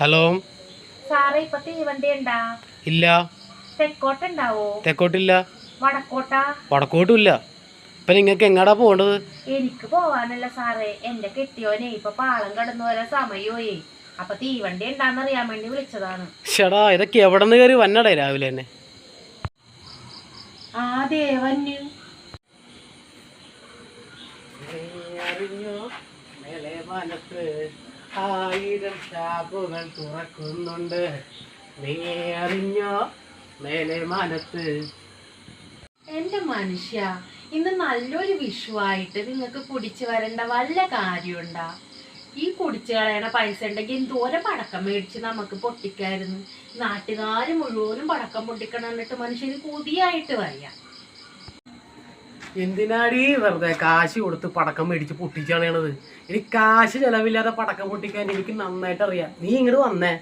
Hello. സാറേ ഇപ്പൊ തീവണ്ടി ഉണ്ടാ ഇല്ല. തെക്കോട്ടുണ്ടാവോ? തെക്കോട്ടില്ല. വടക്കോട്ടാ? വടക്കോട്ടും ഇല്ല ഇപ്പം നിങ്ങൾക്ക് എങ്ങടാ പോണ്ടത് എനിക്ക് പോവാനല്ല സാറേ. എന്റെ കെട്ടിയോനെ ഇപ്പൊ പാളം കടന്നു വരാൻ സമയമായി. അപ്പൊ തീവണ്ടി ഉണ്ടാന്നറിയാൻ വേണ്ടി വിളിച്ചതാണ്. ഷടാ ഇതൊക്കെ എവിടെ നിന്ന് കയറി വന്നടേ രാവിലെ തന്നെ? ആ ദേവന്യു ആയിരം ഷാപ്പുകൾ തുറക്കുന്നുണ്ട്. നീ അറിഞ്ഞോ? മേലെ മനസ്സ് എന്റെ മനുഷ്യ ഇന്ന് നല്ലൊരു വിഷുവായിട്ട് നിങ്ങൾക്ക് കുടിച്ചു വരേണ്ട വല്ല കാര്യമുണ്ടാ? ഈ കുടിച്ചു കളയണ പൈസ ഉണ്ടെങ്കിൽ എന്തോരം പടക്കം മേടിച്ച് നമുക്ക് പൊട്ടിക്കായിരുന്നു? നാട്ടുകാർ മുഴുവനും പടക്കം പൊട്ടിക്കണം എന്നിട്ട് മനുഷ്യന് കൊതിയായിട്ട് വയ്യ എന്തിനാടി വെറുതെ കാശ് കൊടുത്ത് പടക്കം മേടിച്ച് പൊട്ടിച്ചാണത് എനിക്ക് കാശ് ചെലവില്ലാതെ പടക്കം പൊട്ടിക്കാൻ എനിക്ക് നന്നായിട്ട് അറിയാം നീ ഇങ്ങോട്ട് വന്നേ.